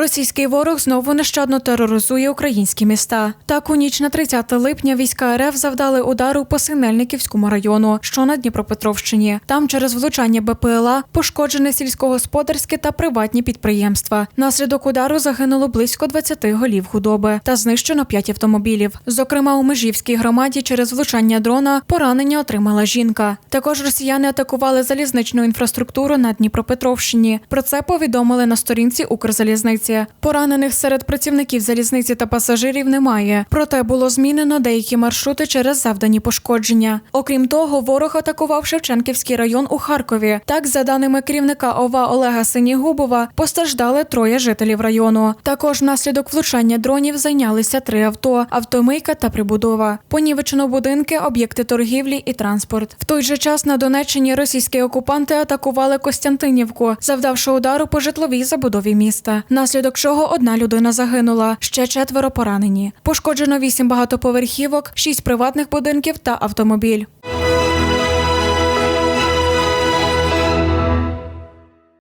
Російський ворог знову нещадно тероризує українські міста. Так, у ніч на 30 липня війська РФ завдали удару по Синельниківському району, що на Дніпропетровщині. Там через влучання БПЛА пошкоджені сільськогосподарські та приватні підприємства. Наслідок удару загинуло близько 20 голів худоби та знищено 5 автомобілів. Зокрема, у Межівській громаді через влучання дрона поранення отримала жінка. Також росіяни атакували залізничну інфраструктуру на Дніпропетровщині. Про це повідомили на сторінці Укрзалізниці. Поранених серед працівників залізниці та пасажирів немає. Проте було змінено деякі маршрути через завдані пошкодження. Окрім того, ворог атакував Шевченківський район у Харкові. Так, за даними керівника ОВА Олега Синігубова, постраждали троє жителів району. Також внаслідок влучання дронів зайнялися три авто: автомийка та прибудова. Понівечено будинки, об'єкти торгівлі і транспорт. В той же час на Донеччині російські окупанти атакували Костянтинівку, завдавши удару по житловій забудові міста. Наслідок чого одна людина загинула, ще четверо поранені. Пошкоджено вісім багатоповерхівок, шість приватних будинків та автомобіль.